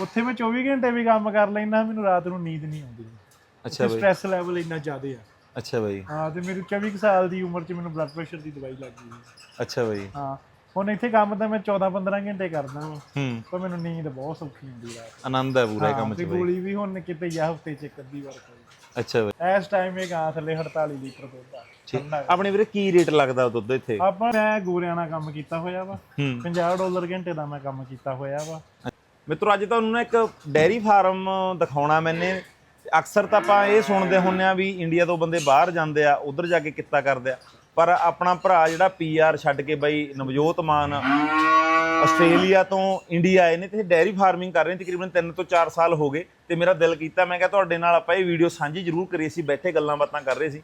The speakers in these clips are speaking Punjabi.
ਉੱਥੇ ਮੈਂ 24 ਘੰਟੇ ਵੀ ਕੰਮ ਕਰ ਲੈਣਾ ਮੈਨੂੰ ਰਾਤ ਨੂੰ ਨੀਂਦ ਨਹੀਂ ਆਉਂਦੀ। ਅੱਛਾ ਬਾਈ। ਸਟ੍ਰੈਸ ਲੈਵਲ ਇੰਨਾ ਜ਼ਿਆਦਾ ਆ। ਅੱਛਾ ਬਾਈ। ਹਾਂ ਤੇ ਮੇਰੀ 24 ਕੁ ਸਾਲ ਦੀ ਉਮਰ 'ਚ ਮੈਨੂੰ ਬਲੱਡ ਪ੍ਰੈਸ਼ਰ ਦੀ ਦਵਾਈ ਲੱਗ ਗਈ। ਅੱਛਾ ਬਾਈ। ਹਾਂ ਹੁਣ ਇੱਥੇ ਕੰਮ ਤਾਂ ਮੈਂ 14 15 ਘੰਟੇ ਕਰਦਾ ਹਾਂ ਹੂੰ। ਪਰ ਮੈਨੂੰ ਨੀਂਦ ਬਹੁਤ ਸੌਖੀ ਆਉਂਦੀ ਰਾਤ। ਆਨੰਦ ਹੈ ਪੂਰਾ ਕੰਮ ਚ ਬਾਈ। ਗੋਲੀ ਵੀ ਹੁਣ ਕਿਤੇ ਜਾਂ ਹਫ਼ਤੇ 'ਚ ਇੱਕ ਅੱਧੀ ਵਾਰ ਖਾਈ। ਅੱਛਾ ਬਾਈ। ਇਸ ਟਾਈਮ ਇਹ ਗਾਂ ਥੱਲੇ 48 ਲੀਟਰ ਦੁੱਧ ਆ ਆਪਣੇ ਵੀਰੇ ਕੀ ਰੇਟ ਲੱਗਦਾ ਦੁੱਧ ਇੱਥੇ? ਆਪਾਂ ਮੈਂ ਗੋਰਿਆਂ ਨਾਲ ਕੰਮ ਕੀਤਾ ਹੋਇਆ ਵਾ। ਹੂੰ। 50 ਡਾਲਰ ਘੰਟੇ ਦਾ ਮੈਂ ਕੰਮ ਕੀਤਾ ਹੋਇਆ ਵਾ। ਮਿੱਤਰੋ, ਅੱਜ ਤੁਹਾਨੂੰ ਨਾ ਇੱਕ ਡੈਰੀ ਫਾਰਮ ਦਿਖਾਉਣਾ ਮੈਨੇ। ਅਕਸਰ ਤਾਂ ਆਪਾਂ ਇਹ ਸੁਣਦੇ ਹੁੰਨੇ ਆ ਵੀ ਇੰਡੀਆ ਤੋਂ ਬੰਦੇ ਬਾਹਰ ਜਾਂਦੇ ਆ, ਉਧਰ ਜਾ ਕੇ ਕਿੱਤਾ ਕਰਦੇ ਆ। ਪਰ ਆਪਣਾ ਭਰਾ ਜਿਹੜਾ ਪੀਆਰ ਛੱਡ ਕੇ ਬਈ ਨਵਜੋਤ ਮਾਨ ਆਸਟ੍ਰੇਲੀਆ ਤੋਂ ਇੰਡੀਆ ਆਏ ਨੇ ਤੇ ਡੈਰੀ ਫਾਰਮਿੰਗ ਕਰ ਰਹੇ ਨੇ, ਤਕਰੀਬਨ 3 ਤੋਂ 4 ਸਾਲ ਹੋ ਗਏ। ਤੇ ਮੇਰਾ ਦਿਲ ਕੀਤਾ, ਮੈਂ ਕਿਹਾ ਤੁਹਾਡੇ ਨਾਲ ਆਪਾਂ ਇਹ ਵੀਡੀਓ ਸਾਂਝੀ ਜ਼ਰੂਰ ਕਰੀਏ ਸੀ ਬੈਠੇ ਗੱਲਾਂ ਬਾਤਾਂ ਕਰ ਰਹੇ ਸੀ।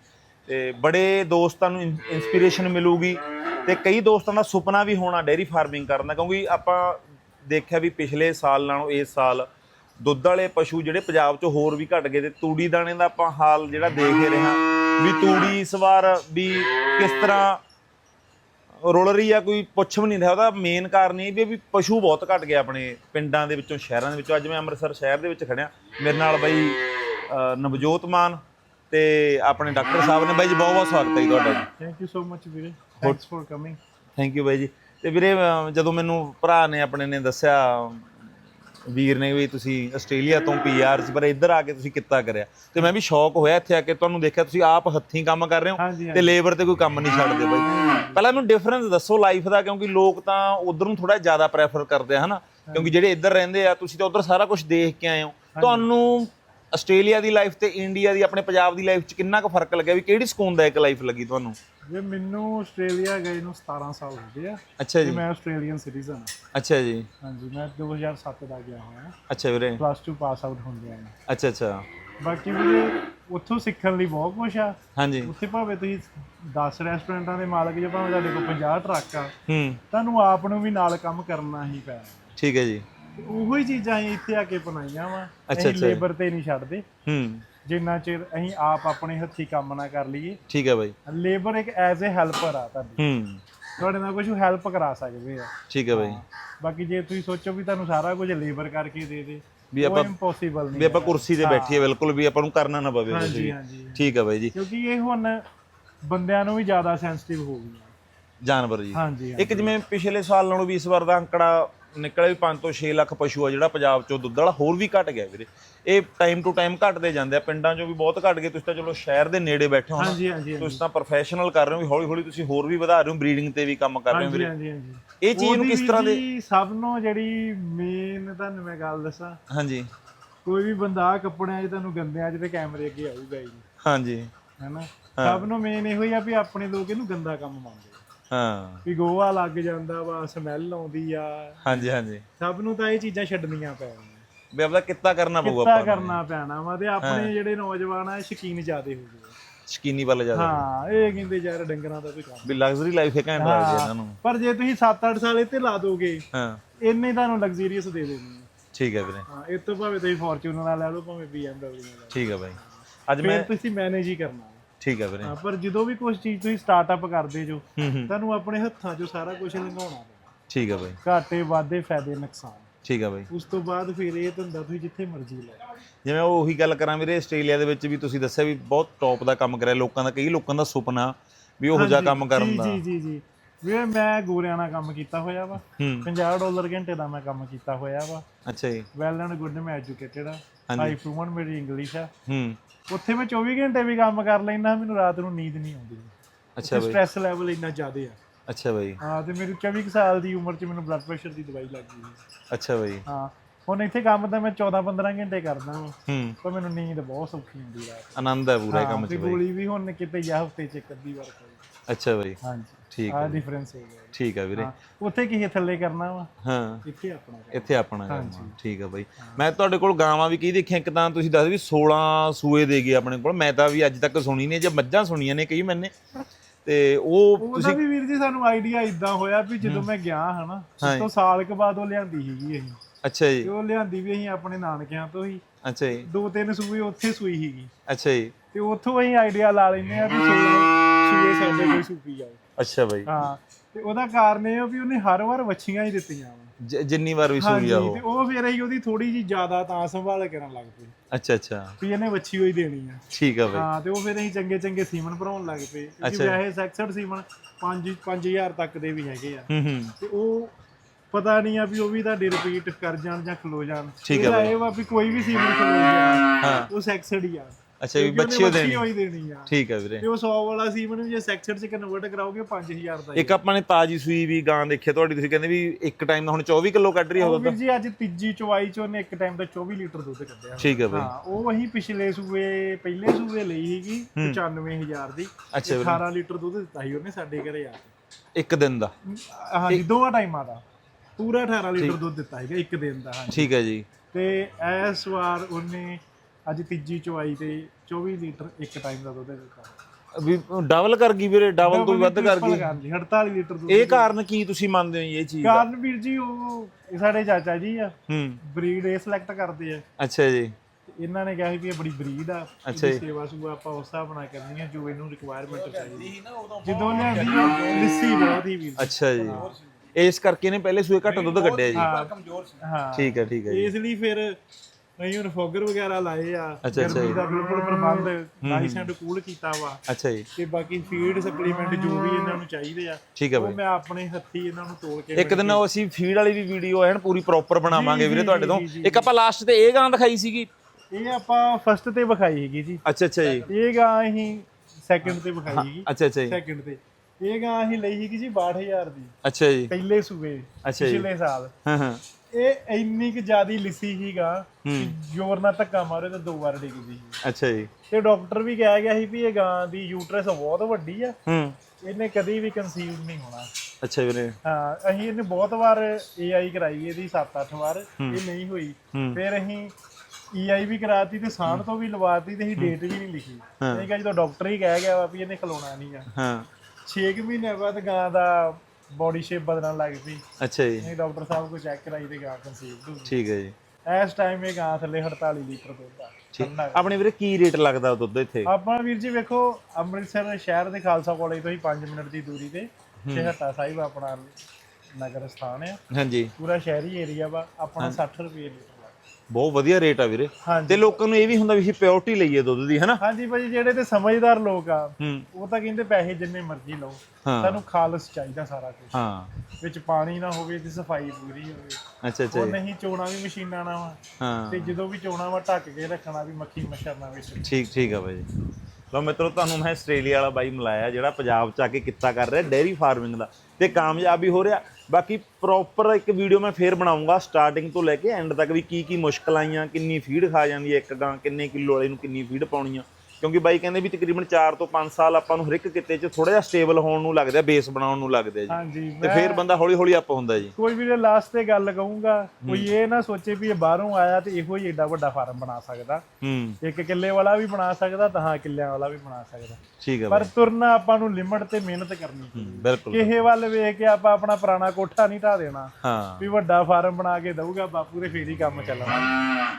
ਤੇ ਬੜੇ ਦੋਸਤਾਂ ਨੂੰ ਇਨਸਪੀਰੇਸ਼ਨ ਮਿਲੂਗੀ ਤੇ ਕਈ ਦੋਸਤਾਂ ਦਾ ਸੁਪਨਾ ਵੀ ਹੋਣਾ ਡੈਰੀ ਫਾਰਮਿੰਗ ਕਰਨ ਦਾ, ਕਿਉਂਕਿ ਆਪਾਂ ਦੇਖਿਆ ਵੀ ਪਿਛਲੇ ਸਾਲ ਨਾਲੋਂ ਇਸ ਸਾਲ ਦੁੱਧ ਵਾਲੇ ਪਸ਼ੂ ਜਿਹੜੇ ਪੰਜਾਬ 'ਚ ਹੋਰ ਵੀ ਘਟ ਗਏ ਤੇ ਤੂੜੀ ਦਾਣੇ ਦਾ ਆਪਾਂ ਹਾਲ ਜਿਹੜਾ ਦੇਖ ਰਹੇ ਹਾਂ ਵੀ ਤੂੜੀ ਇਸ ਵਾਰ ਵੀ ਕਿਸ ਤਰ੍ਹਾਂ ਰੁਲ ਰਹੀ ਆ ਕੋਈ ਪੁੱਛ ਵੀ ਨਹੀਂ ਰਿਹਾ। ਉਹਦਾ ਮੇਨ ਕਾਰਨ ਇਹ ਵੀ ਪਸ਼ੂ ਬਹੁਤ ਘਟ ਗਏ ਆਪਣੇ ਪਿੰਡਾਂ ਦੇ ਵਿੱਚੋਂ ਸ਼ਹਿਰਾਂ ਦੇ ਵਿੱਚੋਂ। ਅੱਜ ਮੈਂ ਅੰਮ੍ਰਿਤਸਰ ਸ਼ਹਿਰ ਦੇ ਵਿੱਚ ਖੜਿਆ। ਮੇਰੇ ਨਾਲ ਬਾਈ ਨਵਜੋਤ ਮਾਨ ਤੇ ਆਪਣੇ ਡਾਕਟਰ ਸਾਹਿਬ ਨੇ। ਬਾਈ ਜੀ ਬਹੁਤ ਬਹੁਤ ਸਵਾਗਤ ਹੈ ਤੁਹਾਡਾ ਜੀ। ਥੈਂਕ ਯੂ ਸੋ ਮਚ ਵੀਰੇ। Thanks for coming thank you ਬਾਈ ਜੀ। ਤੇ ਵੀਰੇ ਜਦੋਂ ਮੈਨੂੰ ਭਰਾ ਨੇ ਆਪਣੇ ਨੇ ਦੱਸਿਆ ਵੀਰ ਨੇ ਵੀ ਤੁਸੀਂ ਆਸਟ੍ਰੇਲੀਆ ਤੋਂ ਪੀਆਰ ਸੀ ਪਰ ਇੱਧਰ ਆ ਕੇ ਤੁਸੀਂ ਕਿੱਤਾ ਕਰਿਆ। ਤੇ ਮੈਂ ਵੀ ਸ਼ੌਕ ਹੋਇਆ ਇੱਥੇ ਆ ਕੇ ਤੁਹਾਨੂੰ ਦੇਖਿਆ ਤੁਸੀਂ ਆਪ ਹੱਥੀਂ ਕੰਮ ਕਰ ਰਹੇ ਹੋ ਤੇ ਲੇਬਰ ਤੇ ਕੋਈ ਕੰਮ ਨਹੀਂ ਛੱਡਦੇ ਬਾਈ। ਪਹਿਲਾਂ ਮੈਨੂੰ ਡਿਫਰੈਂਸ ਦੱਸੋ ਲਾਈਫ ਦਾ ਕਿਉਂਕਿ ਲੋਕ ਤਾਂ ਉਧਰ ਨੂੰ ਥੋੜਾ ਜ਼ਿਆਦਾ ਪ੍ਰੈਫਰ ਕਰਦੇ ਆ ਹਨਾ? ਕਿਉਂਕਿ ਜਿਹੜੇ ਇੱਧਰ ਰਹਿੰਦੇ ਆ ਤੁਸੀਂ ਤਾਂ ਉਧਰ ਸਾਰਾ ਕੁਝ ਦੇਖ ਕੇ ਆਏ ਹੋ। ਤੁਹਾਨੂੰ ਆਸਟ੍ਰੇਲੀਆ ਦੀ ਲਾਈਫ ਤੇ ਇੰਡੀਆ ਦੀ ਆਪਣੇ ਪੰਜਾਬ ਦੀ ਲਾਈਫ 'ਚ ਕਿੰਨਾ ਕੁ ਫ਼ਰਕ ਲੱਗਿਆ? ਵੀ ਕਿਹੜੀ ਸਕੂਨਦਾਇਕ ਲਾਈਫ ਲੱਗੀ ਤੁਹਾਨੂੰ? ਜੇ ਮੈਨੂੰ ਆਸਟ੍ਰੇਲੀਆ ਗਏ ਨੂੰ 17 ਸਾਲ ਹੋ ਗਏ ਆ ਅੱਛਾ ਤੇ ਜੀ। ਮੈਂ ਆਸਟ੍ਰੇਲੀਅਨ ਸਿਟੀਜ਼ਨ ਆ। ਅੱਛਾ ਜੀ। ਹਾਂਜੀ ਮੈਂ 2007 ਦਾ ਗਿਆ ਹੋਇਆ। ਅੱਛਾ ਵੀਰੇ। ਪਲੱਸ 2 ਪਾਸ ਆਊਟ ਹੁੰਦੇ ਆ। ਅੱਛਾ ਅੱਛਾ। ਬਾਕੀ ਵੀਰੇ ਉੱਥੋਂ ਸਿੱਖਣ ਲਈ ਬਹੁਤ ਕੁਝ ਆ। ਹਾਂਜੀ। ਉੱਥੇ ਭਾਵੇਂ ਤੁਸੀਂ 10 ਰੈਸਟੋਰੈਂਟਾਂ ਦੇ ਮਾਲਕ ਜੇ ਭਾਵੇਂ ਤੁਹਾਡੇ ਕੋਲ 50 ਟਰੱਕ ਆ ਹੂੰ। ਤੁਹਾਨੂੰ ਆਪ ਨੂੰ ਵੀ ਨਾਲ ਕੰਮ ਕਰਨਾ ਹੀ ਪੈਣਾ। ਠੀਕ ਹੈ ਜੀ। ਉਹੋ ਹੀ ਚੀਜ਼ਾਂ ਅਸੀਂ ਇੱਥੇ ਆ ਕੇ ਅਪਣਾਈਆਂ ਵਾ। ਅੱਛਾ, ਅੱਛਾ। ਲੇਬਰ ਤੇ ਨਹੀਂ ਛੱਡਦੇ। ਹੂੰ। ਜਿੰਨਾ ਚਿਰ ਅਸੀਂ ਆਪ ਆਪਣੇ ਹੱਥੀ ਕੰਮ ਨਾ ਕਰ ਲਈਏ। ਠੀਕ ਹੈ ਬਾਈ। ਲੇਬਰ ਇੱਕ ਐਜ਼ ਅ ਹੈਲਪਰ ਆ ਤੁਹਾਡੀ। ਹੂੰ। ਤੁਹਾਡੇ ਨਾਲ ਕੁਝ ਹੈਲਪ ਕਰਾ ਸਕਦੇ ਆ। ਠੀਕ ਹੈ ਬਾਈ। ਬਾਕੀ ਜੇ ਤੁਸੀਂ ਸੋਚੋ ਵੀ ਤੁਹਾਨੂੰ ਸਾਰਾ ਕੁਝ ਲੇਬਰ ਕਰਕੇ ਦੇ ਦੇ ਵੀ ਆਪਾਂ ਇੰਪੋਸੀਬਲ ਨਹੀਂ ਵੀ ਆਪਾਂ ਕੁਰਸੀ ਤੇ ਬੈਠੀਏ ਬਿਲਕੁਲ ਵੀ ਆਪਾਂ ਨੂੰ ਕਰਨਾ ਨਾ ਪਵੇ ਹਾਂਜੀ ਹਾਂਜੀ। ਠੀਕ ਹੈ ਬਾਈ ਜੀ। ਕਿਉਂਕਿ ਇਹ ਹੁਣ ਬੰਦਿਆਂ ਨੂੰ ਵੀ ਜ਼ਿਆਦਾ ਸੈਂਸਿਟਿਵ ਹੋ ਗਈਆਂ। ਜਾਨਵਰ ਜੀ। ਹਾਂਜੀ ਇੱਕ ਜਿਵੇਂ ਪਿਛਲੇ ਸਾਲ ਨਾਲੋਂ ਵੀ ਇਸ ਵਾਰ ਦਾ ਅੰਕੜਾ ਨਿਕਲਿਆ ਵੀ 5 ਤੋਂ 6 ਲੱਖ ਪਸ਼ੂ ਆ ਜਿਹੜਾ ਪੰਜਾਬ ਚੋਂ ਦੁੱਧ ਵਾਲਾ ਹੋਰ ਵੀ ਘਟ ਗਿਆ ਵੀਰੇ। ਇਹ ਟਾਈਮ ਟੂ ਟਾਈਮ ਘਟਦੇ ਜਾਂਦੇ ਆ ਪਿੰਡਾਂ ਚੋਂ ਵੀ ਬਹੁਤ ਘਟ ਗਏ। ਤੁਸੀਂ ਤਾਂ ਚਲੋ ਸ਼ਹਿਰ ਦੇ ਨੇੜੇ ਬੈਠੇ ਹੋ ਹਾਂਜੀ ਹਾਂਜੀ ਤੁਸੀਂ ਤਾਂ ਪ੍ਰੋਫੈਸ਼ਨਲ ਕਰ ਰਹੇ ਹੋ ਵੀ ਹੌਲੀ ਹੌਲੀ ਤੁਸੀਂ ਹੋਰ ਵੀ ਵਧਾ ਰਹੇ ਹੋ ਬਰੀਡਿੰਗ ਤੇ ਵੀ ਕੰਮ ਕਰ ਰਹੇ ਹੋ ਵੀਰੇ। ਹਾਂਜੀ ਹਾਂਜੀ। ਇਹ ਚੀਜ਼ ਨੂੰ ਕਿਸ ਤਰ੍ਹਾਂ ਦੇ ਸਭ ਨੂੰ ਜਿਹੜੀ ਮੇਨ ਤੁਹਾਨੂੰ ਮੈਂ ਗੱਲ ਦੱਸਾਂ। ਹਾਂਜੀ। ਕੋਈ ਵੀ ਬੰਦਾ ਕੱਪੜਿਆਂ 'ਚ ਤੁਹਾਨੂੰ ਗੰਦਿਆਂ 'ਚ ਤੇ ਕੈਮਰੇ ਅੱਗੇ ਆਊਗਾ ਹੀ। ਹਾਂਜੀ। ਹੈਨਾ? ਸਭ ਨੂੰ ਮੇਨ ਇਹੋ ਹੀ ਆ ਵੀ ਆਪਣੇ ਲੋਕ ਇਹਨੂੰ ਗੰਦਾ ਕੰਮ ਮੰਨਦੇ। ਹਾਂ। ਵੀ ਗੋਹਾ ਲੱਗ ਜਾਂਦਾ ਵਾ ਸਮੈਲ ਆਉਂਦੀ ਆ। ਹਾਂਜੀ ਹਾਂਜੀ। ਸਭ ਨੂੰ ਤਾਂ ਇਹ ਚੀਜ਼ਾਂ ਛੱਡਣੀਆਂ ਪੈਣੀਆਂ। ਵੀ ਆਪਦਾ ਕਿੱਤਾ ਕਰਨਾ ਪਊਗਾ ਕਿੱਤਾ ਆਪਾਂ ਨੂੰ। ਕਰਨਾ ਪੈਣਾ ਵਾ ਤੇ ਆਪਣੇ ਜਿਹੜੇ ਨੌਜਵਾਨ ਆ ਸ਼ਕੀਨੀ ਜ਼ਿਆਦੇ ਹੋ ਗਏ ਸ਼ਕੀਨੀ ਵੱਲ ਜ਼ਿਆਦਾ। ਹਾਂ ਇਹ ਕਹਿੰਦੇ ਯਾਰ ਡੰਗਰਾਂ ਦਾ ਕੋਈ ਕੰਮ ਵੀ ਲਗਜ਼ਰੀ ਲਾਈਫ ਹੈ ਘੈਂਟ ਲੱਗਦੀ ਹੈ ਇਹਨਾਂ ਨੂੰ। ਪਰ ਜੇ ਤੁਸੀਂ 7-8 ਸਾਲ ਇੱਥੇ ਲਾ ਦੋਗੇ ਹਾਂ। ਇੰਨੇ ਤੁਹਾਨੂੰ ਲਗਜ਼ਰੀਅਸ ਦੇ ਦੇਣੀ। ਠੀਕ ਹੈ ਵੀਰੇ। ਹਾਂ ਇਹ ਤੋਂ ਭਾਵੇਂ ਤੁਸੀਂ ਫੋਰਚੂਨਰ ਨਾਲ ਲੈ ਲਓ ਭਾਵੇਂ BMW ਨਾਲ ਠੀਕ ਹੈ ਬਾਈ। ਅੱਜ ਮੈਂ ਤੁਸੀਂ ਮੈਨੇਜ ਹੀ ਕਰਨਾ। ਵਾ। ਠੀਕ ਹੈ ਵੀਰੇ। ਹਾਂ ਪਰ ਜਦੋਂ ਵੀ ਕੁਝ ਚੀਜ਼ ਤੁਸੀਂ ਸਟਾਰਟਅਪ ਕਰਦੇ ਜੋ ਹੂੰ ਹੂੰ। ਤੁਹਾਨੂੰ ਆਪਣੇ ਹੱਥਾਂ 'ਚੋਂ ਸਾਰਾ ਕੁਝ ਲੰਘਾਉਣਾ ਠੀਕ ਹੈ ਬਾਈ। ਘਾਟੇ ਵਾਧੇ ਫਾਇਦੇ ਨੁਕਸਾਨ। ਠੀਕ ਹੈ ਬਾਈ। ਉਸ ਤੋਂ ਬਾਅਦ ਫਿਰ ਇਹ ਧੰਦਾ ਤੁਸੀਂ ਜਿੱਥੇ ਮਰਜ਼ੀ ਲਾਓ। ਜਿਵੇਂ ਉਹ ਉਹੀ ਗੱਲ ਕਰਾਂ ਵੀਰੇ ਆਸਟ੍ਰੇਲੀਆ ਦੇ ਵਿੱਚ ਵੀ ਤੁਸੀਂ ਦੱਸਿਆ ਵੀ ਬਹੁਤ ਟੌਪ ਦਾ ਕੰਮ ਕਰਿਆ ਲੋਕਾਂ ਦਾ ਕਈ ਲੋਕਾਂ ਦਾ ਸੁਪਨਾ ਵੀ ਉਹੋ ਜਿਹਾ ਕੰਮ ਕਰਨ ਦਾ। ਜੀ ਜੀ ਜੀ ਵੀ ਮੈਂ ਗੋਰਿਆਂ ਨਾਲ ਕੰਮ ਕੀਤਾ ਹੋਇਆ ਵਾ। ਹੂੰ। 50 ਡਾਲਰ ਘੰਟੇ ਦਾ ਮੈਂ ਕੰਮ ਕੀਤਾ ਹੋਇਆ ਵਾ। ਅੱਛਾ ਜੀ। ਵੈਲ ਐਂਡ ਗੁੱਡ ਮੈਂ ਐਜੂਕੇਟਡ ਆ। ਹਾਂਜੀ। ਹਾਈ ਫਲੂਐਂਟ ਮੇਰੀ ਇੰਗਲਿਸ਼ ਆ। ਹੂੰ। ਉੱਥੇ ਮੈਂ 24 ਘੰਟੇ ਵੀ ਕੰਮ ਕਰ ਲੈਣਾ ਮੈਨੂੰ ਰਾਤ ਨੂੰ ਨੀਂਦ ਨਹੀਂ ਆਉਂਦੀ। ਅੱਛਾ ਬਾਈ। ਸਟ੍ਰੈਸ ਲੈਵਲ ਇੰਨਾ ਜ਼ਿਆਦਾ ਆ। ਅੱਛਾ ਬਾਈ। ਹਾਂ ਤੇ ਮੇਰੀ 24 ਕੁ ਸਾਲ ਦੀ ਉਮਰ 'ਚ ਮੈਨੂੰ ਬਲੱਡ ਪ੍ਰੈਸ਼ਰ ਦੀ ਦਵਾਈ ਲੱਗ ਗਈ। ਅੱਛਾ ਬਾਈ। ਹਾਂ ਹੁਣ ਇੱਥੇ ਕੰਮ ਤਾਂ ਮੈਂ 14 15 ਘੰਟੇ ਕਰਦਾ ਹਾਂ। ਪਰ ਮੈਨੂੰ ਨੀਂਦ ਬਹੁਤ ਸੌਖੀ ਆਉਂਦੀ ਰਾਤ ਆਨੰਦ ਹੈ ਪੂਰਾ ਕੰਮ ਚ ਬਾਈ। ਗੋਲੀ ਵੀ ਹੁਣ ਕਿਤੇ ਜਾਂ ਹਫ਼ਤੇ 'ਚ ਇੱਕ ਅੱਧੀ ਵਾਰ ਖਾਈ। ਅੱਛਾ ਬਾਈ। ਹਾਂਜੀ। ਠੀਕ ਹੈ ਡਿਫਰੈਂਸ ਹੋ ਗਿਆ ਠੀਕ ਹੈ ਵੀਰੇ। ਹਾਂ ਉੱਥੇ ਕਿਸੇ ਥੱਲੇ ਕਰਨਾ ਵਾ? ਹਾਂ। ਇੱਥੇ ਆਪਣਾ ਕਰਨਾ। ਇੱਥੇ ਆਪਣਾ ਕੰਮ ਠੀਕ ਹੈ ਬਾਈ। ਮੈਂ ਤੁਹਾਡੇ ਕੋਲ ਗਾਵਾਂ ਵੀ ਕੀ ਦੇਖਿਆ ਇੱਕ ਤਾਂ ਤੁਸੀਂ ਦੱਸ ਵੀ 16 ਸੂਏ ਦੇ ਗਏ ਆਪਣੇ ਕੋਲ। ਮੈਂ ਤਾਂ ਵੀ ਅੱਜ ਤੱਕ ਸੁਣੀ ਨਹੀਂ ਜੇ ਮੱਝਾਂ ਸੁਣੀਆਂ ਨੇ ਕਈ ਮੈਨੇ। ਤੇ ਉਹ ਉਹਦਾ ਵੀ ਵੀਰ ਜੀ ਸਾਨੂੰ ਆਈਡੀਆ ਇਦਾਂ ਹੋਇਆ ਵੀ ਜਦੋਂ ਮੈਂ ਗਿਆ ਹਨਾ ਉਸ ਤੋਂ ਸਾਲ ਕੁ ਬਾਅਦ ਉਹ ਲਿਆਂਦੀ ਸੀਗੀ ਅਸੀਂ। ਅੱਛਾ ਜੀ। ਉਹ ਲਿਆਂਦੀ ਵੀ ਅਸੀਂ ਆਪਣੇ ਨਾਨਕਿਆਂ ਤੋਂ ਹੀ। ਅੱਛਾ ਜੀ। ਦੋ ਤਿੰਨ ਸੂਏ ਉੱਥੇ ਸੂਈ ਸੀਗੀ। ਅੱਛਾ ਜੀ। ਤੇ ਉੱਥੋਂ ਅਸੀਂ ਆਈਡੀਆ ਲਾ ਲੈਂਦੇ ਆ ਵੀ ਸੂਏ ਸੂਏ ਸਾਡੇ ਕੋਈ ਸੂਪੀ ਜਾਓ ਅੱਛਾ ਬਾਈ। ਹਾਂ ਤੇ ਉਹਦਾ ਕਾਰਨ ਇਹ ਆ ਵੀ ਉਹਨੇ ਹਰ ਵਾਰ ਵੱਛੀਆਂ ਹੀ ਦਿੱਤੀਆਂ ਵਾ। ਜ- ਜਿੰਨੀ ਵਾਰ ਵੀ ਸੂਈ ਆ ਤੇ ਉਹ। ਉਹ ਫਿਰ ਅਸੀਂ ਉਹਦੀ ਥੋੜੀ ਜੀ ਜ਼ਿਆਦਾ ਤਾਂ ਸੰਭਾਲ ਕਰਨ ਲੱਗ ਪਏ। ਅੱਛਾ ਅੱਛਾ। ਵੀ ਇਹਨੇ ਵੱਛੀ ਹੋਈ ਦੇਣੀ ਆ। ਠੀਕ ਆ ਬਈ। ਹਾਂ ਤੇ ਉਹ ਫਿਰ ਅਸੀਂ ਚੰਗੇ ਚੰਗੇ ਸੀਮਨ ਭਰਾਉਣ ਲੱਗ ਪਏ। ਕਿਉਂਕਿ ਅੱਛਾ। ਵੈਸੇ ਸੈਕਸਡ ਸੀਮਨ 5 5000 ਤੱਕ ਦੇ ਵੀ ਹੈਗੇ ਆ। ਹੂੰ ਹੂੰ। ਤੇ ਉਹ ਪਤਾ ਨਹੀਂ ਆ ਵੀ ਉਹ ਵੀ ਤੁਹਾਡੇ ਰਿਪੀਟ ਕਰ ਜਾਣ ਜਾਂ ਖਲੋ ਜਾਣ। ਠੀਕ ਆ ਇਹਦਾ ਬਾਈ। ਇਹ ਵਾ ਵੀ ਕੋਈ ਵੀ ਸੀਮਨ ਖਲੋ ਜਾਣ ਹਾਂ। ਉਹ ਸੈਕਸਡ ਹੀ ਆ। ਅੱਛਾ ਵੀ ਬੱਚੀ ਉਹ ਦੇਣੀ ਆ। ਠੀਕ ਆ ਵੀਰੇ। ਤੇ ਉਹ 100 ਵਾਲਾ ਸੀਮਨ ਵੀ ਜੇ ਸੈਕਸਡ ਚ ਕਨਵਰਟ ਕਰਾਓਗੇ 5000 ਦਾ ਹੀ। ਇੱਕ ਆਪਾਂ ਨੇ ਤਾਜੀ ਸੂਈ ਵੀ ਗਾਂ ਦੇਖਿਆ ਤੁਹਾਡੀ ਤੁਸੀਂ ਕਹਿੰਦੇ ਵੀ ਇੱਕ ਟਾਈਮ ਦਾ ਹੁਣ 24 ਕਿਲੋ ਕੱਢ ਰਹੀ ਹੋਵੇ ਵੀਰ ਜੀ ਅੱਜ ਤੀਜੀ ਚਵਾਈ ਚ ਉਹਨੇ ਇੱਕ ਟਾਈਮ ਦਾ 24 ਲੀਟਰ ਦੁੱਧ ਕੱਢਿਆ। ਠੀਕ ਆ ਬਈ ਹਾਂ ਉਹ ਅਸੀਂ ਪਿਛਲੇ ਸੂਏ ਪਹਿਲੇ ਸੂਏ ਲਈ ਸੀਗੀ 95000 ਦੀ। ਅੱਛਾ ਵੀਰੇ। 18 ਲੀਟਰ ਦੁੱਧ ਦਿੱਤਾ ਸੀ ਉਹਨੇ ਸਾਡੇ ਘਰੇ ਆ ਕੇ। ਇੱਕ ਦਿਨ ਦਾ। ਹਾਂਜੀ ਦੋਵਾਂ ਟਾਈਮਾਂ ਦਾ। ਪੂਰਾ 18 ਲੀਟਰ ਦੁੱਧ ਦਿੱਤਾ ਸੀਗਾ ਇੱਕ ਦਿਨ ਦਾ ਹਾਂਜੀ। ਠੀਕ ਹੈ ਜੀ। ਤੇ ਇਸ ਵਾਰ ਉਹਨੇ ਅੱਜ ਤੀਜੀ ਚਵਾਈ ਤੇ 24 ਲੀਟਰ ਇੱਕ ਟਾਈਮ ਦਾ ਦੁੱਧ ਦਿੱਤਾ ਵੀ ਡਬਲ ਕਰ ਗਈ ਵੀਰੇ ਡਬਲ ਤੋਂ ਵੀ ਵੱਧ ਕਰ ਗਈ। ਗਈ 48 ਲੀਟਰ ਦੁੱਧ ਇਹ ਕਾਰਨ ਕੀ ਤੁਸੀਂ ਮੰਨਦੇ ਹੋ ਜੀ ਇਹ ਚੀਜ਼ ਦਾ? ਕਾਰਨ ਵੀਰ ਜੀ ਉਹ ਇਹ ਸਾਡੇ ਚਾਚਾ ਜੀ ਆ। ਹੂੰ। ਬਰੀਡ ਇਹ ਸਿਲੈਕਟ ਕਰਦੇ ਆ। ਅੱਛਾ ਜੀ। ਇਹਨਾਂ ਨੇ ਕਿਹਾ ਸੀ ਵੀ ਇਹ ਬੜੀ ਬਰੀਡ ਆ। ਅੱਛਾ ਇਹਦੀ ਸੇਵਾ ਸੁਭਾ ਆਪਾਂ ਉਸ ਹਿਸਾਬ ਨਾਲ ਕਰਨੀ ਆ ਜੋ ਇਹਨੂੰ ਰਿਕੁਆਇਰਮੈਂਟ ਚਾਹੀਦੀ। ਜਦੋਂ ਲਿਆਂਦੀ ਆ ਲਿੱਸੀ ਬਹੁਤ ਹੀ ਵੀਰ ਅੱਛਾ ਜੀ। ਇਸ ਕਰਕੇ ਨੇ ਪਹਿਲੇ ਸੂਏ ਘੱਟ ਦੁੱਧ ਕੱਢਿਆ ਜੀ। ਹਾਂ। ਹਾਂ। ਠੀਕ ਹੈ ਠੀਕ ਹੈ ਜੀ। ਇਸ ਲਈ ਫਿਰ ਅਸੀਂ ਹੁਣ ਫੋਗਰ ਵਗੈਰਾ ਲਾਏ ਆ। ਅੱਛਾ, ਅੱਛਾ ਗਰਮੀ ਦਾ ਬਿਲਕੁਲ ਪ੍ਰਬੰਧ ਨਾਈਸ ਐਂਡ ਕੂਲ ਕੀਤਾ ਵਾ। ਅੱਛਾ ਜੀ। ਤੇ ਬਾਕੀ ਫੀਡ ਸਪਲੀਮੈਂਟ ਜੋ ਵੀ ਇਹਨਾਂ ਨੂੰ ਚਾਹੀਦੇ ਆ ਠੀਕ ਹੈ ਉਹ ਬਾਈ। ਮੈਂ ਆਪਣੇ ਹੱਥੀ ਇਹਨਾਂ ਨੂੰ ਤੋਲ ਕੇ ਇੱਕ ਦਿਨ ਉਹ ਅਸੀਂ ਫੀਡ ਵਾਲੀ ਵੀ ਵੀਡੀਓ ਐਨ ਪੂਰੀ ਪ੍ਰੋਪਰ ਬਣਾਵਾਂਗੇ ਵੀਰੇ ਜੀ, ਤੁਹਾਡੇ ਤੋਂ। ਜੀ, ਜੀ, ਇੱਕ ਆਪਾਂ ਲਾਸਟ ਤੇ ਇਹ ਗਾਂ ਦਿਖਾਈ ਸੀਗੀ। ਇਹ ਆਪਾਂ ਫਸਟ ਤੇ ਵਿਖਾਈ ਹੈਗੀ ਜੀ। ਅੱਛਾ ਅੱਛਾ ਜੀ। ਇਹ ਗਾਂ ਅਸੀਂ ਸੈਕਿੰਡ ਤੇ ਵਿਖਾਈ ਹੈਗੀ ਅੱਛਾ ਅੱਛਾ ਜੀ। ਸੈਕਿੰਡ ਤੇ। ਇਹ ਗਾਂ ਅਸੀਂ ਲਈ ਹੈਗੀ ਜੀ 62000 ਦੀ। ਅੱਛਾ ਜੀ। ਪਹਿਲੇ ਸੂਏ ਅੱਛਾ ਜੀ। ਪਿਛਲੇ ਸਾਲ। ਹਾਂ ਹਾਂ। ਇਹ ਇੰਨੀ ਕਿ ਜ਼ਿਆਦੀ ਲਿੱਸੀ ਸੀਗਾ ਹੂੰ। ਜ਼ੋਰ ਨਾਲ ਧੱਕਾ ਮਾਰੇ ਤੇ ਦੋ ਵਾਰ ਡਿੱਗਦੀ ਸੀ। ਅੱਛਾ ਜੀ। ਤੇ ਡਾਕਟਰ ਵੀ ਕਹਿ ਗਿਆ ਸੀ ਵੀ ਇਹ ਗਾਂ ਦੀ ਯੂਟਰਸ ਬਹੁਤ ਵੱਡੀ ਆ। ਹੂੰ। ਇਹਨੇ ਕਦੀ ਵੀ ਕਨਸੀਵ ਨਹੀਂ ਹੋਣਾ। ਅੱਛਾ ਵੀਰੇ। ਹਾਂ ਅਸੀਂ ਇਹਨੇ ਬਹੁਤ ਵਾਰ ਏਆਈ ਕਰਾਈ ਇਹਦੀ 7-8 ਵਾਰ। ਇਹ ਨਹੀਂ ਹੋਈ। ਫਿਰ ਅਸੀਂ ਈਆਈ ਵੀ ਕਰਾਤੀ ਤੇ ਸਾਹ ਤੋਂ ਵੀ ਲਵਾਤੀ ਤੇ ਅਸੀਂ ਡੇਟ ਵੀ ਨਹੀਂ ਲਿਖੀ। ਇਹ ਕਿਹਾ ਜਦੋਂ ਡਾਕਟਰ ਹੀ ਕਹਿ ਗਿਆ ਵਾ ਵੀ ਇਹਨੇ ਖਲੋਣਾ ਨਹੀਂ ਆ। ਹਾਂ। 6 ਮਹੀਨੇ ਬਾਅਦ ਗਾਂ ਦਾ ਬੋਡੀ ਸ਼ੇਪ ਬਦਲਣ ਲੱਗ ਪਈ। ਅੱਛਾ ਜੀ। ਅਸੀਂ ਡਾਕਟਰ ਸਾਹਿਬ ਕੋਲ ਚੈੱਕ ਕਰਾਈ ਤੇ ਗਾਂ ਕਨਸੀਵ ਹੋ ਗਈ। ਠੀਕ ਹੈ ਜੀ। ਇਸ ਟਾਈਮ ਇਹ ਗਾਂ ਥੱਲੇ 48 ਲੀਟਰ ਦੁੱਧ ਆ। ਆਪਣੇ ਵੀਰੇ ਕੀ ਰੇਟ ਲੱਗਦਾ ਦੁੱਧ ਇੱਥੇ? ਆਪਾਂ ਵੀਰ ਜੀ ਵੇਖੋ ਅੰਮ੍ਰਿਤਸਰ ਸ਼ਹਿਰ ਦੇ ਖਾਲਸਾ ਕਾਲਜ ਤੋਂ ਹੀ 5 ਮਿੰਟ ਦੀ ਦੂਰੀ ਤੇ ਛੇਹੱਤਾ ਸਾਹਿਬ ਆਪਣਾ ਨਗਰ ਸਥਾਨ ਆ। ਹਾਂਜੀ। ਪੂਰਾ ਸ਼ਹਿਰੀ ਏਰੀਆ ਵਾ ਆਪਣਾ 60 ਰੁਪਏ ਲੀਟਰ। ਬਹੁਤ ਵਧੀਆ ਰੇਟ ਆ ਵੀਰੇ। ਹਾਂਜੀ। ਤੇ ਲੋਕਾਂ ਨੂੰ ਇਹ ਵੀ ਹੁੰਦਾ ਵੀ ਅਸੀਂ ਪਿਓਰਟੀ ਲਈਏ ਦੁੱਧ ਦੀ ਹੈਨਾ? ਹਾਂਜੀ ਭਾਜੀ ਜਿਹੜੇ ਤੇ ਸਮਝਦਾਰ ਲੋਕ ਆ ਹੂੰ। ਉਹ ਤਾਂ ਕਹਿੰਦੇ ਪੈਸੇ ਜਿੰਨੇ ਮਰਜ਼ੀ ਲਓ। ਹਾਂ। ਸਾਨੂੰ ਖਾਲਸ ਚਾਹੀਦਾ ਸਾਰਾ ਕੁਝ ਹਾਂ। ਵਿੱਚ ਪਾਣੀ ਨਾ ਹੋਵੇ ਤੇ ਸਫ਼ਾਈ ਪੂਰੀ ਹੋਵੇ। ਅੱਛਾ ਅੱਛਾ। ਉਹ ਜੀ ਨਹੀਂ ਚੋਣਾ ਵੀ ਮਸ਼ੀਨਾਂ ਨਾਲ ਵਾ। ਹਾਂ। ਤੇ ਜਦੋਂ ਵੀ ਚੋਣਾ ਵਾ ਢੱਕ ਕੇ ਰੱਖਣਾ ਵੀ ਮੱਖੀ ਮੱਛਰ ਨਾ ਵਿੱਚ ਠੀਕ ਠੀਕ ਆ ਬਾਈ ਲਓ ਮਿੱਤਰੋ, ਤੁਹਾਨੂੰ ਮੈਂ ਆਸਟ੍ਰੇਲੀਆ ਵਾਲਾ ਬਾਈ ਮਿਲਾਇਆ, ਜਿਹੜਾ ਪੰਜਾਬ ਚ ਆ ਕੇ ਕਿੱਤਾ ਕਰ ਰਿਹਾ ਡੇਅਰੀ ਫਾਰਮਿੰਗ ਦਾ। ਤੇ ਕਾਮਯਾਬ ਵੀ ਹੋ ਰਿਹਾ। ਬਾਕੀ ਪ੍ਰੋਪਰ ਇੱਕ ਵੀਡੀਓ ਮੈਂ ਫੇਰ ਬਣਾਉਂਗਾ ਸਟਾਰਟਿੰਗ ਤੋਂ ਲੈ ਕੇ ਐਂਡ ਤੱਕ ਵੀ ਕੀ ਕੀ ਮੁਸ਼ਕਲ ਆਈਆਂ, ਕਿੰਨੀ ਫੀਡ ਖਾ ਜਾਂਦੀ ਹੈ ਇੱਕ ਗਾਂ, ਕਿੰਨੇ ਕਿਲੋ ਵਾਲੇ ਨੂੰ ਕਿੰਨੀ ਫੀਡ ਪਾਉਣੀ ਆ। ਕਿਉਂਕਿ ਬਾਈ ਕਹਿੰਦੇ ਵੀ ਤਕਰੀਬਨ 4 ਤੋਂ 5 ਸਾਲ ਆਪਾਂ ਨੂੰ ਹਰ ਇੱਕ ਕਿੱਤੇ 'ਚ ਥੋੜਾ ਜਿਹਾ ਸਟੇਬਲ ਹੋਣ ਨੂੰ ਲੱਗਦਾ ਬੇਸ ਬਣਾਉਣ ਨੂੰ ਲੱਗਦਾ ਜੀ। ਹਾਂਜੀ ਤੇ ਫੇਰ ਬੰਦਾ ਹੌਲੀ ਹੌਲੀ ਅਪ ਹੁੰਦਾ ਜੀ। ਕੋਈ ਵੀ ਲਾਸਟ ਤੇ ਗੱਲ ਕਹੂੰਗਾ ਕੋਈ ਇਹ ਨਾ ਸੋਚੇ ਵੀ ਇਹ ਬਾਹਰੋਂ ਆਇਆ ਤੇ ਇਹੋ ਹੀ ਏਡਾ ਵੱਡਾ ਫਾਰਮ ਬਣਾ ਸਕਦਾ। ਹੂੰ। ਇੱਕ ਕਿੱਲੇ ਵਾਲਾ ਵੀ ਬਣਾ ਸਕਦਾ ਤਾਂ ਕਿੱਲਿਆਂ ਵਾਲਾ ਵੀ ਬਣਾ ਸਕਦਾ। ਠੀਕ ਹੈ ਪਰ ਤੁਰਨਾ ਆਪਾਂ ਨੂੰ ਲਿਮਟ ਤੇ ਮਿਹਨਤ ਕਰਨੀ ਬਿਲਕੁਲ। ਕਿਸੇ ਵੱਲ ਵੇਖ ਕੇ ਆਪਾਂ ਆਪਣਾ ਪੁਰਾਣਾ ਕੋਠਾ ਨਹੀਂ ਢਾ ਦੇਣਾ ਹਾਂ। ਵੀ ਵੱਡਾ ਫਾਰਮ ਬਣਾ ਕੇ ਦਊਗਾ ਬਾਪੂ ਦੇ ਫੇਰ ਹੀ ਕੰਮ ਚੱਲਣਾ।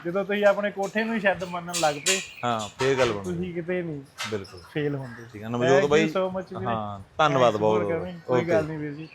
ਜਦੋਂ ਤੁਸੀਂ ਆਪਣੇ ਕੋਠੇ ਨੂੰ ਹੀ ਸ਼ੈੱਡ ਮੰਨਣ ਲੱਗ ਪਏ ਹਾਂ ਫੇਰ ਗੱਲ ਬਣੂ। ਤੁਸੀਂ ਕਿਤੇ ਨਹੀਂ ਬਿਲਕੁਲ। ਫੇਲ ਹੁੰਦੇ। ਠੀਕ ਹੈ ਨਵਜੋਤ ਬਾਈ। ਸੋ ਮਚ ਵੀਰੇ। ਹਾਂ ਧੰਨਵਾਦ ਬਹੁਤ ਕੋਈ ਗੱਲ ਨਹੀਂ ਵੀਰ ਜੀ